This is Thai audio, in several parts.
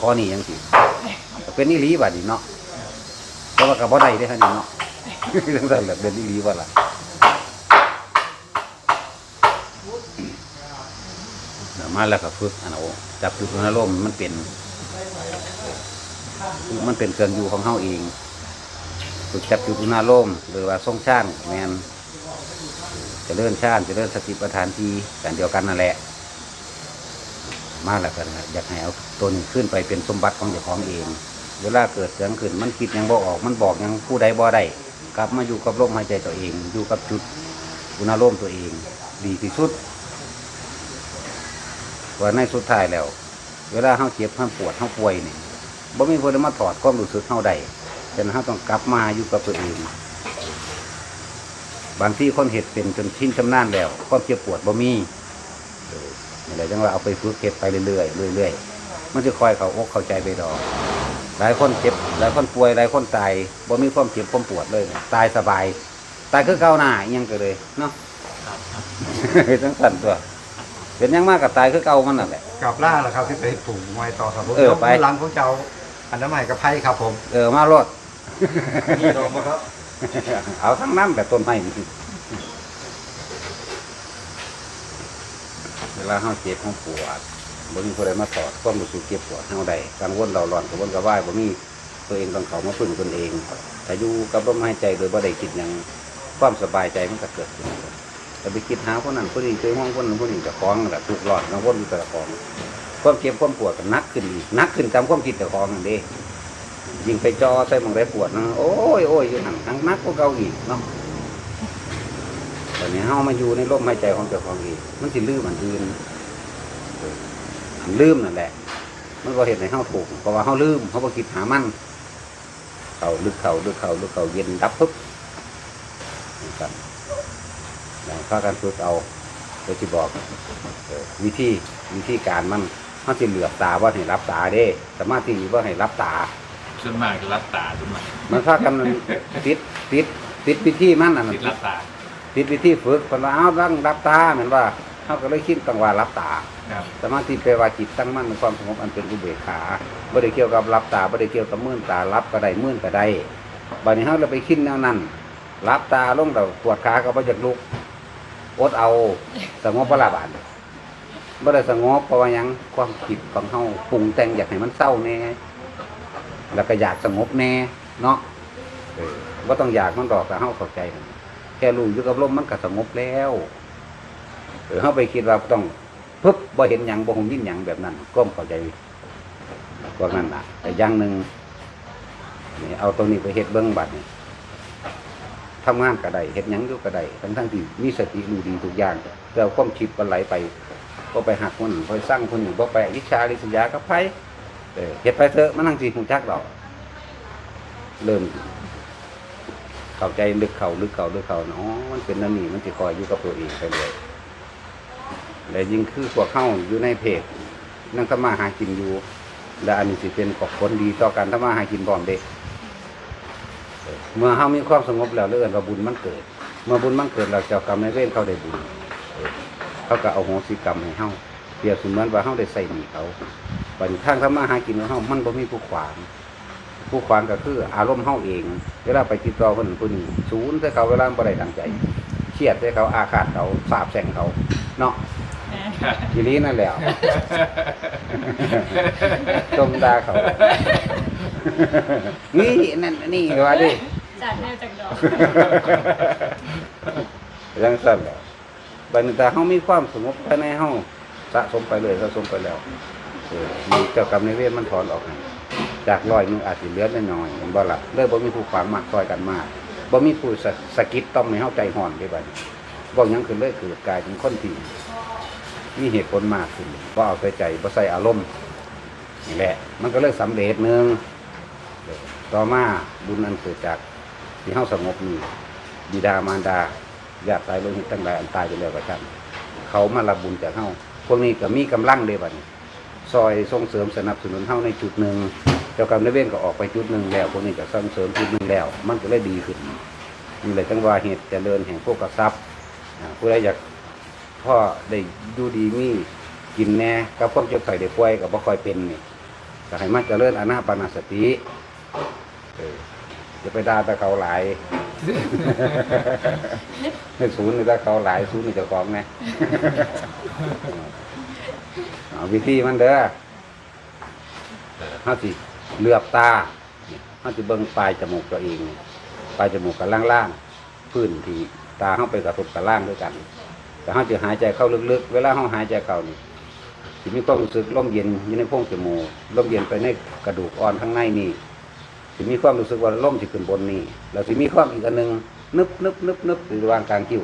ข้อนี้ยังสิเป็นนิลีบัดนี้เนาะเพราะว่ากับบ่ได้ได้อครับนี่เนาะจังซั่นแหละเป็นนิลีว่าล่ะมาแล้วก็ฝึกอันเอาจับจุดอุณหภูมิมันเป็นมันเป็นเครื่องอยู่ของเฮาเองฝึกจับจุดอุณหภูมิหรือว่าทรงชาติแมนจะเลื่อนชาติจะเลื่อนสติปัฏฐานทีกันเดียวกันนั่นแหละ มาแล้วกันอยากให้เอาตัวนี้ขึ้นไปเป็นสมบัติของเจ้าของเอง เวลาเกิดเสียงขึ้นมันคิดยังบ่ออก มันบอกยังผู้ใดบ่ได้กลับมาอยู่กับลมหายใจตัวเอง อยู่กับจุดอุณหภูมิตัวเอง ดีที่สุดว่าในสุดท้ายแล้ว เวลาเฮาเจ็บเฮาปวดเฮาป่วยเนี่ยบ่มีคนมาถอดความรู้สึกเฮาได้ฉะนั้นเฮาต้องกลับมาอยู่กับตัวเองบางที่คนเห็ดเป็นจนชินชำนาญแล้วความเจ็บปวดบ่มี แหละจังว่าเอาไปฝึกเก็บไปเรื่อยๆเรื่อยๆมันจะคอยเขาอกเข้าใจไปดอก หลายคนเจ็บหลายคนป่วยหลายคนตายบ่มีความเจ็บความปวดเลยตายสบายตายคือเก่าหน้าอิหยังก็เลยเนาะทั้งสั่นตัวเป็นหยังมากกับตายคือเก่ามันนั่นแหละกลับล่าแล้วครับที่ไปปลูกไม้ต่อครับผมเออไปหลังของเจ้าอันนั้นใหม่กับไพ่ครับผม เออมารถนี่ดอกมาครับ เอาทั้งนั้นแต่ต้นไม้ เวลาเฮาเจ็บเฮาปวดบ่มีผู้ใดมาตอดความรู้สึกเจ็บปวดเฮาได้กังวลเราร้อนกังวลกระว่ายบ่มีตัวเองต้องเขามาพึ่งตนเองถ้าอยู่กับลมหายใจโดยบ่ได้คิดหยังความสบายใจมันก็เกิดขึ้นแต่ไปคิดหาคนนั้นคนนี้เคยห้องคนนั้นคนนี้จะคล้องแหละทุกข์ร้อนกังวลอยู่แต่ละของความเจ็บความปวดก็นักขึ้นอีกนักขึ้นตามความคิดเจ้าของนั่นเด้ยิงไปจอใส่มองได้ปวดนะโอ้ยโอ้ยอยู่หันทั้งนักกว่าเกาอีกเนาะ ตอนนี้เฮามาอยู่ในลมหายใจของเจ้าของเองมันสิลืมอันอื่นเอออันลืมนั่นแหละ มันก็เห็นในเฮาถูกเพราะว่าเฮาลืมเฮาบ่คิดหามันเขาลึกเขาลึกเขาลึกเขาเย็นดับปุ๊บนะครับแล้วพากันฝึกเอาโดยที่บอกเออวิธีวิธีการมันเฮาสิเหลือบตาว่าให้รับตาเด้สมาธิว่าให้รับตาส่วนมากจะรับตาส่วนมากมันพากันติดติดติดวิธีมันอันนั้ตินดรับตา ติดวิธีฝึกคนว่าเอาตั้งรับตาเหมือนว่าเขาก็เลยคิดตั้งว่ารับตาครับสมาธิแปลว่าจิตตั้งมั่นในความสงบอันเป็นอุเบกขาไม่ได้เกี่ยวกับรับตาไม่ได้เกี่ยวกับมื่นตารับก็ได้มื่นก็ได้บัดนี้เขาเราไปคิดแนวนั้นรับตาลงเราปวดขาก็บ่จากลุกอดเอาสงบพระลาบานไม่ได้สงบเพราะว่าหยังความคิดของเขาปรุงแต่งอยากให้มันเศร้าแน่แล้วก็อยากสงบแน่เนาะเออว่าต้องอยากมันดอกแต่เขาเข้าใจนั่นแค่รู้อยู่กับลมมันก็สงบแล้วเออเขาไปคิดว่าต้องปึ๊บบ่เห็นหยังบ่หงยินหยังแบบนั้นก้มเข้าใจพวกนั้นน่ะ แต่อย่างหนึ่งนี่เอาตัวนี้ไปเฮ็ดเบิ้องบัดนี่ทำงานก็ได้เฮ็ดหยังอยู่ก็ได้ทั้งทั้งที่มีสติรู้ดีทุกอย่างแต่เอาความคิดมันไหลไป ก็ไปหักคนอื่นไปสร้างคนอื่ก็ไปวิชาลิษยากับไผเออเฮ็ดไปเถอะมันทั้งสิหูจักดอกเริ่ม เข้าใจลึกเข่าลึกเข่าลึกเข่าเนาะมันเป็นนั่นนี่มันจะคอยอยู่กับตัวเองไปเลยและยิ่งคือพวกเข้าอยู่ในเพจนั่งทำมาหากินอยู่ และอันนี้สิเป็นขอบผลดีต่อการทำมาหากินบอมเด็กเมื่อเฮามีความสงบแล้วเรื่องว่าบุญมันเกิด เมื่อบุญมันเกิดเราเจ้ากรรมในายเวรเขาได้บุญเขาก็เอาโหสิกรรมให้เฮาเปรียบเสมือนว่าเฮาได้ใส่หนีเขาบัดนทางทำมาหากินของเฮามันบ่มีผู้ขวาง ผู้ขวางก็คืออารมณ์เฮาเอง เวลาไปติดต่อคนอื่นคนนี้ศูนย์ใส่เขาเวลาบ่ได้ตั้งใจเครียดใส่เขาอาฆาตเขาสาบแช่งเขาเนาะทีนี้นั่นแหละจมดาเขา นี่นั่นนี่ว่าดิจากแนวจากดอกยังสั่นแหละบัดนี้แต่เฮามีความสงบภายในเฮาสะสมไปเลยสะสมไปแล้วเออมีเจ้ากรรมในายเวรมันถอนออกให้ จากร้อยหนึงอาจสิเหลือน้อยๆเห็นบ่ล่ะเลยบ่มีผู้ขวางมากซอยกันมากบ่มีผู้สะสะกิดต้องให้เฮาใจห่อนไปบัดนี้บ่หยังขึ้นเลยคือกลายเป็นคนที่มีเหตุผลมากขึ้นบ่เอาใส่ใจบ่ใส่อารมณ์นี่แหละ มันก็เลยสำเร็จหนึงเออต่อมาบุญอันเกิดจากที่เฮาสงบนี่บิดามารดาญาติตายโลหิตตั้งหลายอันตายไปแล้วก็ช่างเขามารับบุญจากเฮาพวกนี้ก็มีกำลังเด้บัดนี้ ซอยส่งเสริมสนับสนุนเฮาในจุดหนึ่ง เจ้ากรรมนายเวรก็ออกไปจุดหนึ่งแล้วพวกนี้ก็ส่งเสริมจุดหนึ่งแล้ว มันก็เลยดีขึ้นนี่เลยจังว่าเหตุเจริญแห่งพวกกระซับอ่าผู้ใดอยากพ่อได้ดูดีมีกินแน่กับความเจ็บไข้ได้ป่วยกับบ่ค่อยเป็นนี่ก็ให้มันเจริญอานาปานาสติจะไปด่าต่เขาหลายให้ศูนย์นี่ถ้าเขาหลายศูนย์นี่เจ้าของไงเอาวิธีมันเด้อห้าสิ เลือบตาห้าสิเบิ่งปลายจมูกตัวเองปลายจมูกกับล่างๆพื้นที่ตาเข้าไปกระทบกับล่างด้วยกัน แต่ห้าจะหายใจเข้าลึกๆ เวลาห้าหายใจเข้านี่สิมีความรู้สึกลมเย็นอยู่ในโพรงจมูกลมเย็นไปในกระดูกอ่อนข้างในนี่สิมีความรู้สึกว่าลมสิขึ้นบนนี่แล้วสิมีความอีกอันหนึ่งนึบนึบนึบนึบอยู่ระหว่างกลางคิ้ว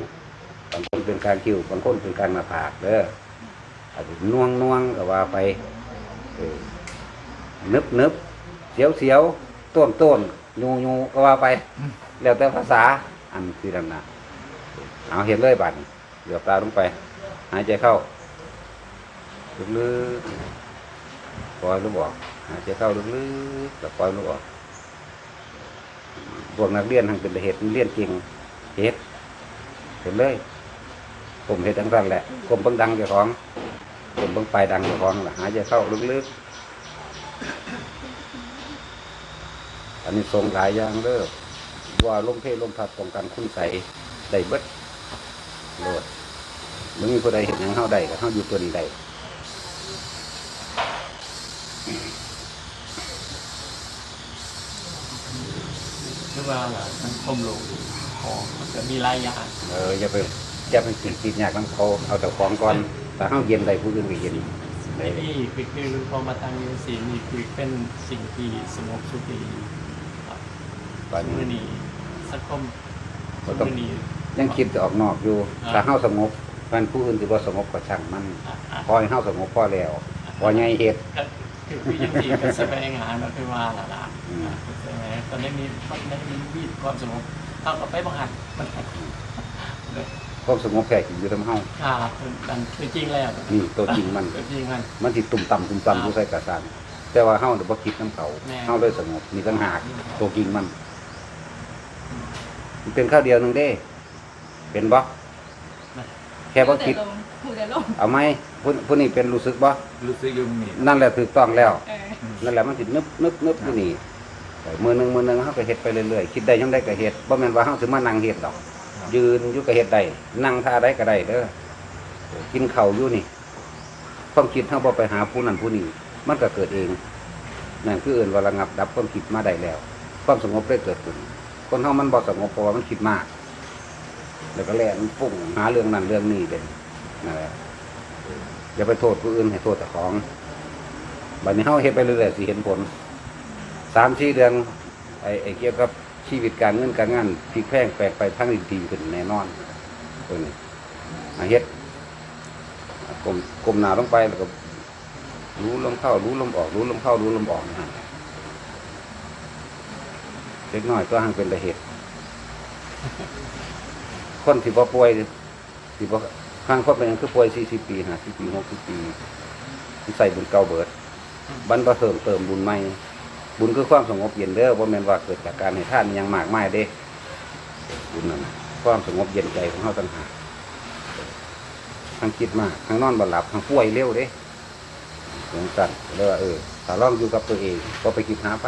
บางคนเป็นกลางคิ้วบางคนเป็นกลางหน้าผากเด้ออาจจะน่วงน่วงก็ว่าไปนึบนึบ เสียวเสียวต้นต้นยูยูก็ว่าไป แล้วแต่ภาษาอันคือดันนะเอาเห็นเลยบัดนี้เหลือบตาลงไป หายใจเข้าลึกๆปล่อยลูกออกหายใจเข้าลึกๆแล้วปล่อยลูกออกพวกนักเรียนทางเป็นเหตุเรียนจริงเหตุเห็นเลย ผมเห็นทั้งสั้นแหละผมเบิ่งดังเจ้าของผมเบิ่งไปดังเจ้าของหายใจเข้าลึกๆ อันนี้ทรงหลายอย่างเด้อว่าลมเพลลมพัดป้องกันคุณใสได้เบิดโลดมึงมีผู้ใดเห็นหยังเฮาได้ก็เฮาอยู่ตัวนี้ได้คือว่าล่ะสังคมโลกของมันก็มีหลายอย่างเอออย่าไปอย่าไปติดติดยากนำเขาเอาแต่ของก่อนแต่เฮาเย็นได้ผู้อื่นก็เย็นในนี่คือคือพอมาตั้งอยูสีนี่คือเป็นสิ่งที่สงบสุขดีครั บตอนมือนี้นี้สังคมบ่ต้อง มือนี้ ยังคิดจะออกนอกอยู่อ่า ถ้าเฮาสงบมันผู้อื่นสิบ่สงบก็ช่างมันอะอะพอให้เฮาสงบพอแล้วพอใหญ่เฮ็ด ก็คือคือยังที่เป็นแสดงงานก็คือว่าล่ะล่ะอืมใช่ไหมตอนนี้มีมันได้มีมีความสงบเอาก็ไปบังคับมันความสงบแท้จริงอยู่นํเฮาครับมันคือจริงแล้วนี่ตัวจริงมัน คือจริงมัน มันสิตุ่มต่ำตุ่มต่ำอยู่ใส่กระสานแต่ว่าเฮาเนี่ยบ่คิดน้ำเขาแม่ เฮาเลยสงบมีตั้งหากตัวจริงมัน มันเป็นข้าวเดียวหนึงเด้ เป็นบ่แค่บ่คิด หูแต่ลมเอาไหมผู้ผู้นี้เป็นรู้สึกบ่รู้สึกอยุ่มี Dạ. นั่นแหละถูกต้องแล้ว เออนั่นแหละมันสินึบนึบนึบอยู่นี่แต่มือหนึงมือหนึงเฮาก็เฮ็ดไปเรื่อยๆคิดได้ยังได้ก็เฮ็ดบ่แม่นว่าเฮาสิมานั่งเฮ็ดดอก ยืนอยู่ก็เฮ็ดได้นั่งท่าใดก็ได้เด้อกินข้าวอยู่นี่ความคิดเฮาบ่ไปหาผู้นั้นผู้นี้มันก็เกิดเองนั่นคือเอื่นว่าระงับดับความคิดมาได้แล้ว ความสงบได้เกิดขึ้น คนเฮามันบ่สงบเพราะว่ามันคิดมาก แล้วก็แล่นฟุ้งหาเรื่องนั้นเรื่องนี้เป็นนะอย่าไปโทษผู้อื่นให้โทษแต่ของบัดนี้เฮาเฮ็ดไปเรื่อยๆสิเห็นผลสามสี่เดือนไอ้ไอ้เกี่ยวกับชีวิตการเงินการงานพลิกแพงแปลกไปทั้งดีขึ้นแน่นอนตัวนี้อาเฮ็ดกลมกลมหนาลงไปแล้วก็รู้ลมเข้า รู้ลมออก รู้ลมเข้า รู้ลมออกนะฮะ เล็กน้อยก็หังเป็นระเหตุคนที่บ่ป่วยที่บ่ข้างคนเป็นหยังคือป่วยสี่สิบปีห้าสิบปีหกสิบปีใส่บุญเก่าเบิดบรรพเสริมเติมบุญใหม่ บุญคือความสงบเย็นเด้อบ่แมนว่าเกิดจากการให้ท่านยังมากมายเด้ บุญนั่นความสงบเย็นใจของเฮาต่างหากทั้งคิดมากทั้งนอนบ่หลับทั้งป่วยเร็วเด้สงสันเลยว่าเออถ้าลองอยู่กับตัวเองก็ไปคิดหาไป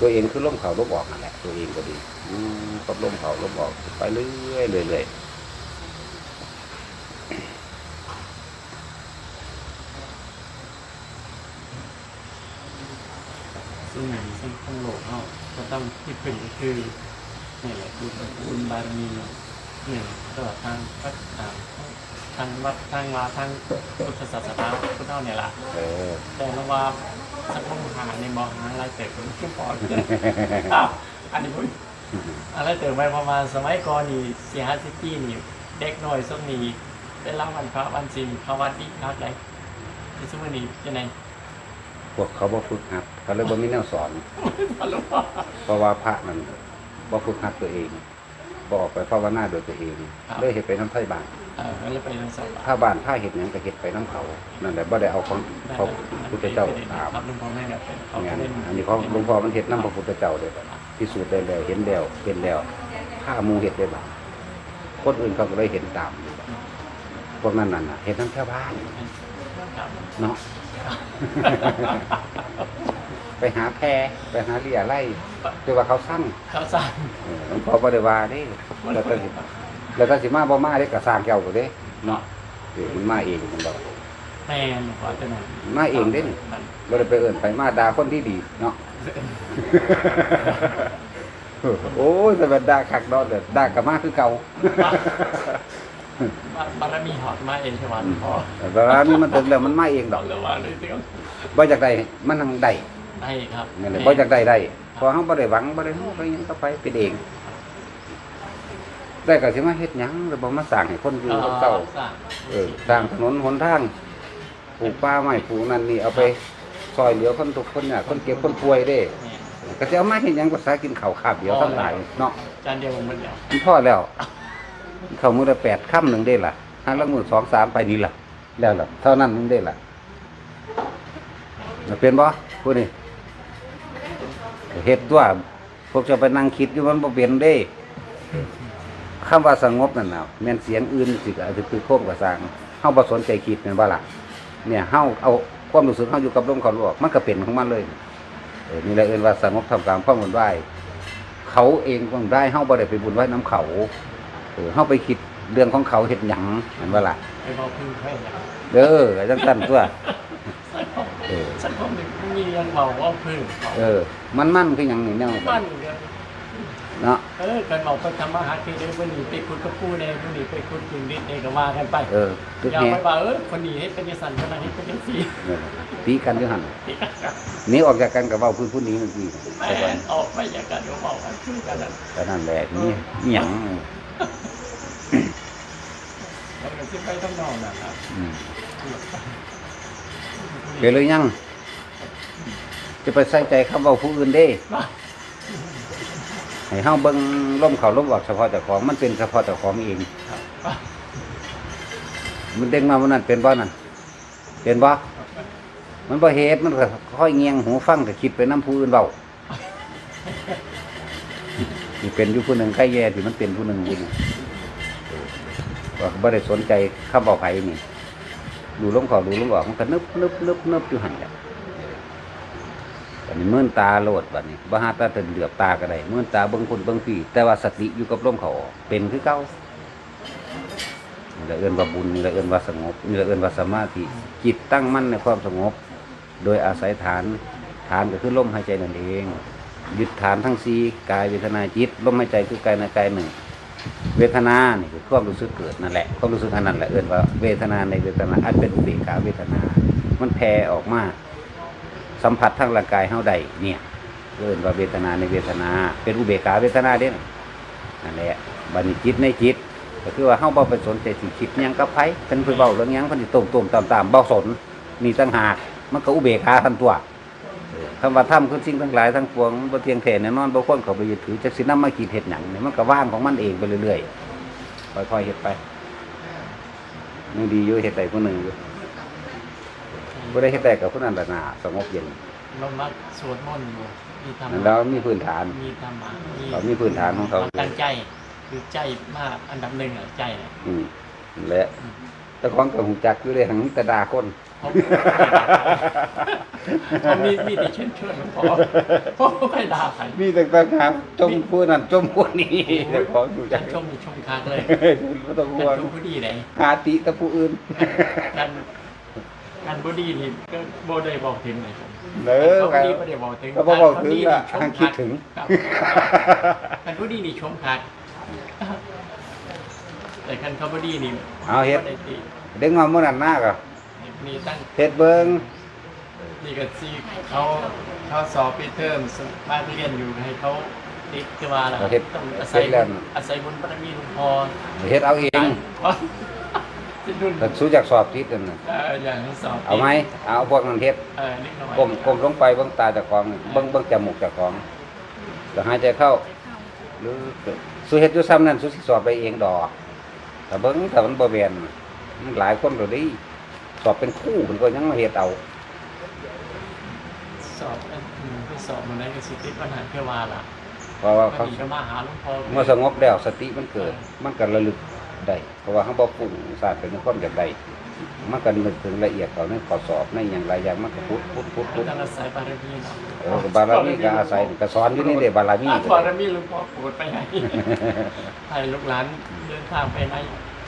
ตัวเองคือลมเข่าลมออกนั่นแหละ ตัวเองก็ดีอยู่กับลมเข่าลมออกไปเรื่อยๆเรื่อยซึ่งในสังคมโลกเราก็ต้องที่ขึ้นก็คือนี่แหละบุญบุญบารมีหนึ่งตลอดทางวัดอ่า ทางวัดทางวาทางพุทธศาสนาพุทธเจ้าเนี่ยแหละๆเออ แต่ละว่าสังคมหาในมองหาอะไรแต่คนที่ปอดอ้าวอันนี้พูดอะไรเติมไปประมาณสมัยก่อนนี่สี่ห้าสิบปีนี่เด็กน้อยส้มนี่เป็นรับวันพระวันศีลเขาวัดดีครับไรที่สมัยนี้ยังไงพวกเขาบ่ฝึกหัดเขาเลยบ่มีแนวสอนตลกว่าเพราะว่าพระนั่นบ่ฝึกหัดตัวเองบ่ออกไปภาวนาโดยตัวเองเลยเฮ็ดไปน้ำไทยบ้า นเออแล้วไปทางสวรรค์ถ้าบ้านถ้าเฮ็ดหยังก็เฮ็ดไปน้ำเขา นั่นแหละบ่ได้เอาของพระพุทธเจ้าตามครับหลุงพ่อแม่แบบเป็นเขางานเล่นอันนี้ของหลวงพ่อมันเฮ็ดน้ำพระพุทธเจ้าเด้พิสูจน์ได้แล้วเห็นแล้วเป็นแล้วถ้าหมูเฮ็ดได้บ่คนอื่นเขาก็เลยเห็นตามพวกนั้นน่ะนะเห็นน้ำแค่บ้านครับเนาะไปหาแพรไปหาเรียไล่คือว่าเขาสั่งเขาสั่งเออหลวงพ่อบ่ได้ว่าเด้แล้วก็สิ แล้วก็สิมาบ่มาเด้ก็สร้างแก้วก็เด้เนาะเออมันมาเองมันบอกแม่นขอจะหน่อยมาเองเด้นี่มันบ่ได้ไปเอิ้นไปมาด่าคนที่ดีเนาะโอ้ยแต่ว่าด่าคักดอกเด้อด่าก็มาคือเก่าบาบารมีหอดมาเองใช่ไหมพอแต่ว่านี่มันถึงแล้วมันมาเองดดออกกเลยว่าเลยเดียวบ่จากได้มันนั่งได้ได้ครับนี่นแหละบ่จากได้ได้เพอเฮาบ่ได้หวังบ่ได้เฮาไปหยังก็ไปเป็นเอง ได้ก็สิมาเฮ็ดหยังแล้วบ่มาสร้างให้คนอยู่กับเก่าสั่งเออสร้างถนนหนทางปลูกป่าไม้ปลูกนั่นนี่เอาไปซอยเหลือคนทุกข์คนยากคนเก็บคนป่วยเด้เนี่ยก็จะเอามาเฮ็ดหยังก็สากินข้าวคาบเดียวทั้งหลายเนาะจานเดียวมันเดียวมันพอแล้วข้าวมื้อละ8ค่ำหนึงได้ล่ะห้าละมื้อ2 3ไปนี่ล่ะ แล้วล่ะเท่านั้นนึงได้ล่ะมันเป็นบ่ผู้นี้เฮ็ดตัวพวกเจะไปนั่งคิดอยู่มันบ่เป็นเด้ คำว่าสงบนั่นน่ะแม่นเสียงอื่นสิก็อาจจะคือโคมกับสร้างเฮาบ่สนใจคิดแม่นบ่ล่ะเนี่ยเฮาเอาความรู้สึกเฮาอยู่กับลมเขาลวกมันก็เป็นของมันเลยเออนี่แหละเอิ้นว่าสงบทำกลางความวุ่นวายเขาเองก็ได้เฮาบ่ได้ไปบุญไว้น้ำเขาเออเฮาไปคิดเรื่องของเขาเฮ็ดหยังแม่นบ่ล่ะไปบอกพึ่งแค่ไหนเด้อไอ้จังซั่นตัวสันผมเออสันผมนี่มีเรื่องเมาว่าพึ่งเออมันมันคือหยังนี่แนวมัน เดียวเนาะเออกันเมาไปทำมาหากินเดี๋ยวคนนี้ไปคุดกับผู้เนี่ยคนนี้ไปคุดกินดิษเนี่ยก็ว่ากันไปเออคืออย่าแฮไปว่าเออคนนี้ให้เป็นยังสันคนนั้นให้เป็นยังสีเนี่ยตีกันอยู่หั่นหนี่ออกจากกันก็เว้าพื้นผู้นี้เมื่อกี้แม่แต่ว่าออกไม่อยากกันเดี๋ยวบอกกันคือกันนั่นก็นั่นแหละนี่อิหยังแล้วก็ขึ้นไปต้องนอนนะครับอืมเป็นเลยยัง จะไปใส่ใจคำเว้าผู้อื่นเด้ ให้เฮาเบิ่งล่มเขาล่มออกเฉพาะเจ้าของมันเป็นเฉพาะเจ้าของเองมันเด้งมาวันนั้นเป็นบ่นั่นเป็นบ่มันบ่เฮ็ดมันก็ค่อยเงียงหูฟังก็คิดไปน้ำผู้อื่นเว้านี่เป็นอยู่ผู้หนึ่งใครแย่ที่มันเป็นผู้หนึ่งอยู่นี่เออว่าบ่ได้สนใจคำบอกไผนี่ดูลมเขาดูลมออกมันก็นึบนึบนึบนึบอยู่หั่นแหละ บัดนี้มื่นตาโลดบัดนี้บ่หาตาเตินเหลือบตาก็ได้มื่นตาเบิ่งคนเบิ่งพี่แต่ว่าสติอยู่กับลมเขาออกเป็นคือเก่านี่ละเอื้นว่าบุญนี่ละเอื้นว่าสงบนี่ละเอื้นว่าสมาธิจิตตั้งมั่นในความสงบ โดยอาศัยฐานฐานก็คือลมหายใจนั่นเองยึดฐานทั้งสี่กายเวทนาจิตลมหายใจคือกายในกายหนึ่ง เวทนานี่คือความรู้สึกเกิดนั่นแหละความรู้สึกอันนั้นแหละเอื้นว่าเวทนาในเวทนาอันเป็นอุเบกขาเวทนา มันแผ่ออกมา สัมผัสทางร่างกายเฮาใดเนี่ยเอื้นว่าเวทนาในเวทนา เป็นอุเบกขาเวทนาเด้นะนั่นแหละบัดนี้จิตในจิตก็คือว่าเฮาบ่ไปสนใจสิคิดหยังกับไผเพิ่นเพิ่นเว้าเรื่องหยังเพิ่นสิต้มๆตามๆบ่สนนี่ต่างหากมันก็อุเบกขาทันตัวเออคำว่าทำคือสิ่งทั้งหลายทั้งปวงมันบ่เที่ยงแท้แน่นอนบ่ควรเข้าไปยึดถือจักสินำมาคิดเฮ็ดหยังนี่มันก็ว่างของมันเองไปเรื่อยๆค่อยๆเฮ็ดไปยังดีอยู่เฮ็ดได้ผู้หนึงอยู่ บ่ได้เฮ็ดได้กับผู้นั้นละน่าสงบเย็นลงมาสวดมนต์อยู่มีธรรนั่นมะแล้วมีพื้นฐานมีธรรมะมีเขามีพื้นฐานของเขาตั้งใจคือใจมากอันดับหนึ่งอะใจเนี่ยอืมนั่นแหละแต่ของก็ฮู้จักอยู่เลยหังแต่ด่าคนเขาเขามีมีแต่เชิญชวนหลวงพ่อเพราะไม่ด่าใครมีแต่ต่างหากจมผู้นั้นจมผู้นี้แต่ของอยู่จักากรชมมีชมค้างเลยไม่ต้องห่วกางรชมผู้ดีเลยหาติแต่ผู้อื่นกา รการผู้ดีนี่ก็โบได้บอกถึงเลยผมเด้อการผู้ดีไม่ได้บอกถึงก็บ่บอกถึงการละผู้ดีนี่ชมทางคิดถึงครับการผู้ดีนี่ชมคักแต่การเขาผู้ดีนี่เอาเฮ็ดบ่ได้ติเด็กงอมมื้อนั้นหน้าก็มีตั้งเฮ็ดเบิ่งนี่ก็ซีเขาเขาสอบปีเทอมมาเรียนอยู่ให้เขาติดจะว่าล่ะก็เฮ็ดต้องอาศัเฮ็ยดแล้วอาศัยบุญบารมีหลวงพ่อเฮ็ดเอาเองสิดุน แต่สู้จากสอบทิศนั่นน่ะเอ่ออย่างที่สอบเอาไหมเอาพวกนั้นเฮ็ดเออนิดหน่อยก้มก้มลงไปเบิ่งตาเจ้าของนี่เบิ่งเบิ่งจมูกเจ้าของแล้วหายใจเข้าหรือสู้เฮ็ดอยู่ซ้ำนั่นสู้สิสอบไปเองดอกแต่เบิ่งถ้ามันบ่แม่นมันหลายคนก็ดีสอบเป็นคู่มันก็ยังมาเฮ็ดเอาสอบอันอืมที่สอบมันได้ก็สิติปัญหาเพื่อว่าล่ะเพราะว่าวัเขานนี้ก็มาหาหลวงพ่อเมื่อสงบแล้วสติมันเกิด มันก็ระลึก ได้เพราะว่าเขาบ่ฟุ้งซ่านเป็นความอยากได้มันก็นึกถึงละเอียดเขาในข้อสอบในอย่างไรอย่างมันก็พุทธพุทธพุทธพุทธต้องอาศัยบารมีเนาะเออบารมีก็อาศัยก็สอนอยู่นี่เด้บารมีอะก็บารได้มีหลวงพ่อโปรดไปไหนให้ลูกหลานเดินทางไปไหน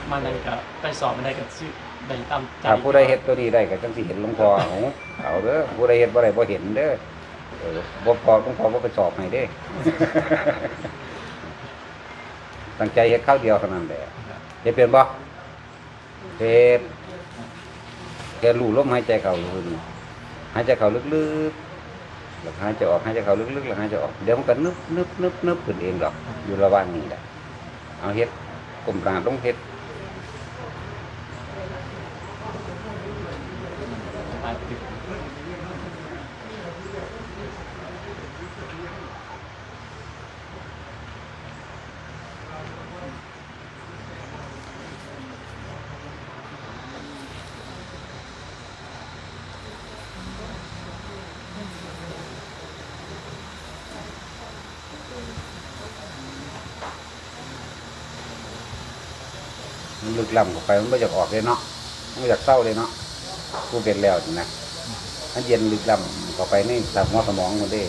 มาไหนก็ไปสอบอะไรก็ชื่อได้ตามใจถ้าผู้ใดเฮ็ดตัวนี้ได้ก็จังสิเห็นหลวงพ่อเอาเอาเด้อผู้ใดเฮ็ดบ่ได้บ่เห็นเด้อเออบ่พอหลวงพ่อบ่ไปสอบให้เด้ตั้งใจเฮ็ดข้าวเดียวเท่านั้นแหละ เฮ็ดเป็นบ่เฮ็ดแกรู้ลมหายใจเข่ารู้นี่หายใจเข่าลึกๆหลังหายใจออกหายใจเข่าลึกๆแล้วหายใจออกเดี๋ยวมันก็นึบนึบนึบนึบขึ้นเองหรอกอยู่ระหว่างนี้แหละเอาเฮ็ดกลมกลางต้องเฮ็ด มันลึกล้ำเข้าไปมันไม่อยากออกเลยเนาะมันไม่อยากเศร้าเลยเนาะผู้เป็นแล้วนะมันเย็นลึกล้ำเข้าไปนี่สมองสมองมันได้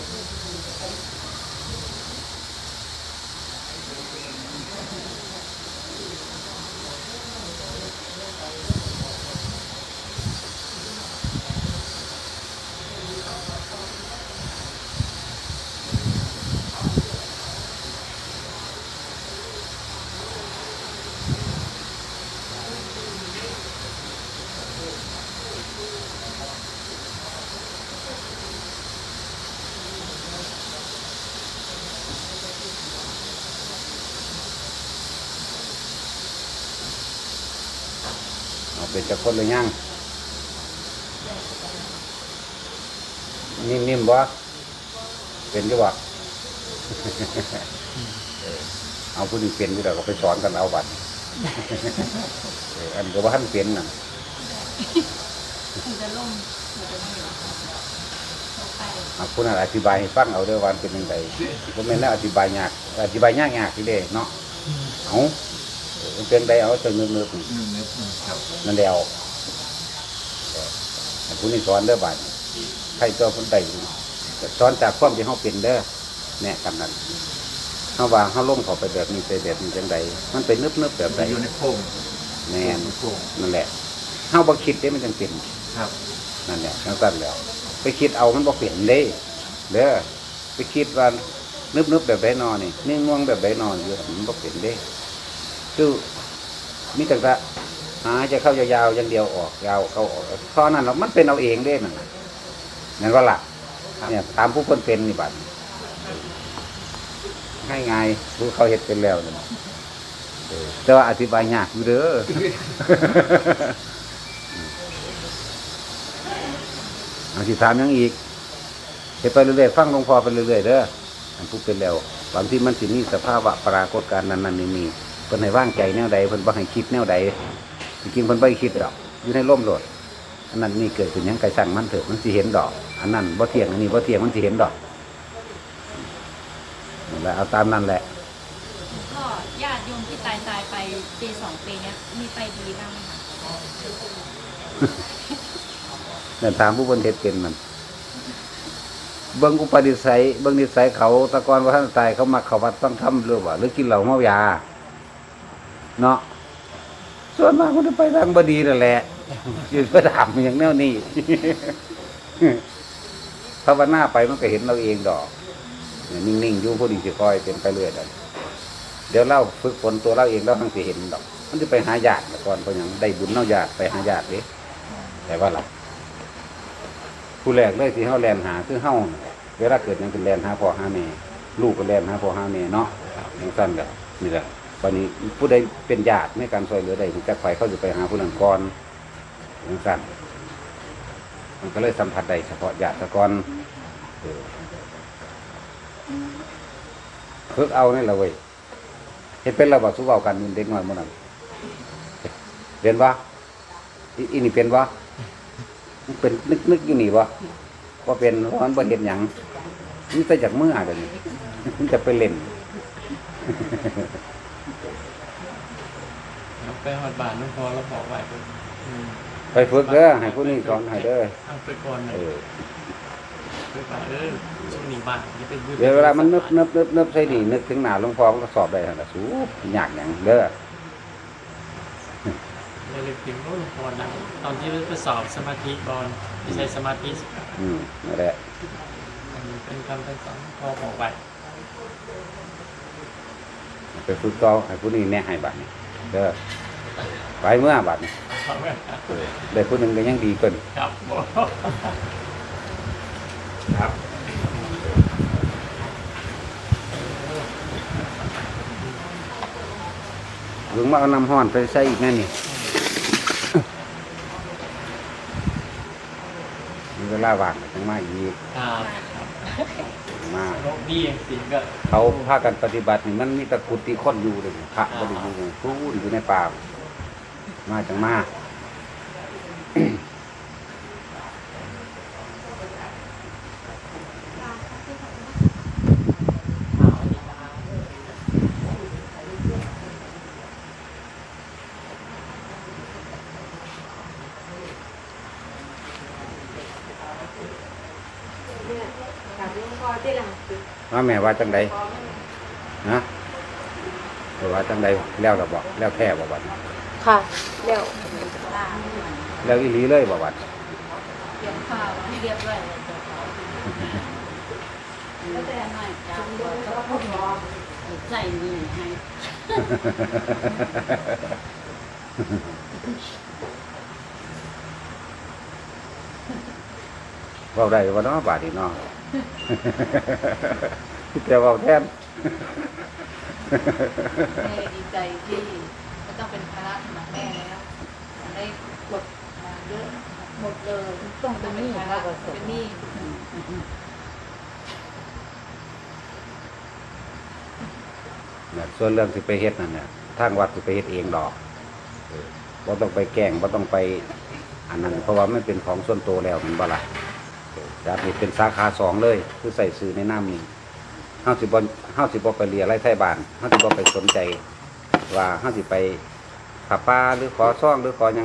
เอาเป็นจะคนเลยยังนิ่มๆบ่เป็นอยู่บ่เออเอาผู้นี้เป็นอยู่แล้วก็ไปสอนกันเอาบัตรเอออันก็ว่าท่านเป็นน่ะมันจะล่มมันจะไม่หรอกลงไปเอาผู้นั้นอธิบายให้ฟังเอาเด้อว่ามันเป็นยังไงผมแม่นแล้วอธิบายยากอธิบายยากยากที่เด้เนาะเอาเออมันเป็นไดเอาจนนึกๆนี่อืมนึกอืม ครับนั่นเดียวแต่ผู้นี้สอนเด้อบาดใครตัวคนใดสอนจากความที่เขาเป็นเด้อแน่กันนั้นเขาว่าเขาล่มเขาไปแบบนี้ไปแบบนี้จังใดมันเป็นนึบนึบๆแบบใดอยู่ในโพรงแน่นในโพรงนั่นแหละเขาบ่คิดเด้มันจังเป็นครับนั่นแหละทั้งสั้นแล้ว ไปคิดเอามันบ่เปลี่ยนเด้เด้อไปคิดว่านึบนึบๆแบบใดนอนี่นิ่งง่วงแบบใดนอนอยู่มันบ่เปลี่ยนเด้คือมีแต่ละ หาจะเข้ายาวๆอย่างเดียวออกยาวเข้าออกเพราะนั้นเรามันเป็นเอาเองเด้นั่นน่ะนั่นก็ล่ะเนี่ยตามผู้คนเป็นนี่บัดง่ายง่ายๆผู้เขาเห็ดเป็นแล้วนี่เออแต่ว่าอธิบายยากอยู่เด้อเอาสิถามหยังอีกเฮ็ดไปเรื่อยๆฟังหลวงพ่อไปเรื่อยๆเด้ออันผู้เป็นแล้วบางที่มันสิมีสภาวะปรากฏการณ์นั้นๆนี่นี่เพิ่นให้ว่างใจแนวใดเพิ่นบ่ให้คิดแนวใด จริงๆเพิ่นบ่ให้คิดดอกอยู่ในร่มโลดอันนั้นนี่เกิดขึ้นหยังไกสั่งมันเถอะมันสิเห็นดอก อันนั้นบ่เที่ยงอันนี้บ่เที่ยงมันสิเห็นดอกนั่นแหละเอาตามนั้นแหละก็ญาติโยมที่ตายตายไปปีสองปีเนี้ยมีไปดีบ้างไหมคะเนี่ยถามผู้บนเทศเป็นมันเบิ่งอุปนิสัยเบิ่งนิสัยเขาแตะกอนว่าท่านตายเขามาเขาวัดต้องทำหรือว่าหรือกินเหล้าเมายา เนาะ ส่วนมากมันจะไปทางบดีนั่นแหละยืนไปถามอย่างแนวนี้ภาวนาไปมันก็เห็นเราเองดอกนิ่งๆอยู่พอดีจะคอยเป็นไปเรื่อยได้เดี๋ยวเราฝึกฝนตัวเราเองเราทั้งสิเห็นดอก มันจะไปหาญาติก่อนเพราะอย่างได้บุญเน่าญาติไปหาญาติเด้แต่ว่าเราผู้แรกเลยที่เฮาแลนหาคือเฮาน่ะเวลาเกิดยังเป็นแลนหาพ่อหาแม่ลูกก็แลนหาพ่อหาแม่เนาะอย่างสั้นแหละนี่แหละ วันนี้ผู้ใดเป็นญาติในการช่วยเหลือใดจะไปเขาจะไปหาผู้นั้นก่อนอย่างสั้นมันก็เลยสัมผัสได้เฉพาะญาติซะก่อนเออฝึกเอานี่แหละเว้ยเห็นเป็นระบาดสู้เบากันมันเด็กน้อยมื่อนั้นเรียนว่าอีนี่เป็นว่าเป็นนึกนึกอยู่นี่วะว่าเป็นเพราะมันบ่เห็นหยังมันไปจากเมื่อเดี๋ยวนี้มันจะไปเล่น ไปหอดบานหลวงพ่อแล้วบอกไว้ก็อืมไปฝึกเด้อให้ผู้นี้สอนให้เด้อทางไปก่อนเออไปก่อนเออช่วงนี้บ้างจะเป็นเดี๋ยวเวลามันนึบนึบนึบนึบใส่นี่นึกถึงหน้าหลวงพ่อมันก็สอบได้หั่นล่ะสู้ยากหยังเด้อเลยเลยถึงโน่นก่อนนะตอนที่ไปสอบสมาธิก่อนไม่ใช่สมาธิอืมนั่นแหละอันนี้เป็นคำเป็นสอนพอบอกไว้ไปฝึกต่อให้ผู้นี้แนะให้บัดนี้เด้อ ไปเมื่อบัดนี้ครับเออได้ผู้หนึงก็ยังดีเกินครับผมครับลุงมาเอาน้ำห้อนไปใส่อีกแน่นี่มีเวลาว่างก็จังมาอีกครับมาโรคดีอย่างสิงก็เขาพากันปฏิบัตินี่มันมีแตะกุฏิคนอยู่เลยพระบริอยู่เลยพูดอยู่ในป่า มาจังมาว่าแม่ว่าจังใดนะเออว่าจังใดแล้วเราบอก แล้วแท้บอกบัด ค่ะ แล้วแล้วอีหลีเลยบอกบัดเกี่ยวข้าวเรียบร้อยเลยแล้วแต่หน่อยจ้าก็พูดใส่นี่ให้เว่าได้ว่าเนาะบาดนีเนาะแต่เว่าแทนแม่ดีใจที่ไม่ ต้องเป็นภาระสำหรับแม่แล้วได้กดมาเยอะหมดเลยต้องเป็นหนี้ภาระเป็นหนี้เนี่ยส่วนเรื่องสิไปเฮ็ดนั่นเนี่ยทางวัดสิไปเฮ็ดเองดอกเออบ่ต้องไปแกล้งบ่ต้องไป อันนั้น เพราะว่ามันเป็นของส่วนตัวแล้วมันบ่ล่ะเออจากนี้เป็นสาขาสองเลย คือใส่ซื้อในน้ำนี้าสิบ่เฮาสิบ่ไปเรียไรไทบ้านเฮาสิบ่ไปสนใจ ว่าเฮาสิไปผับป้าหรือขอซ่องหรือขอหยัง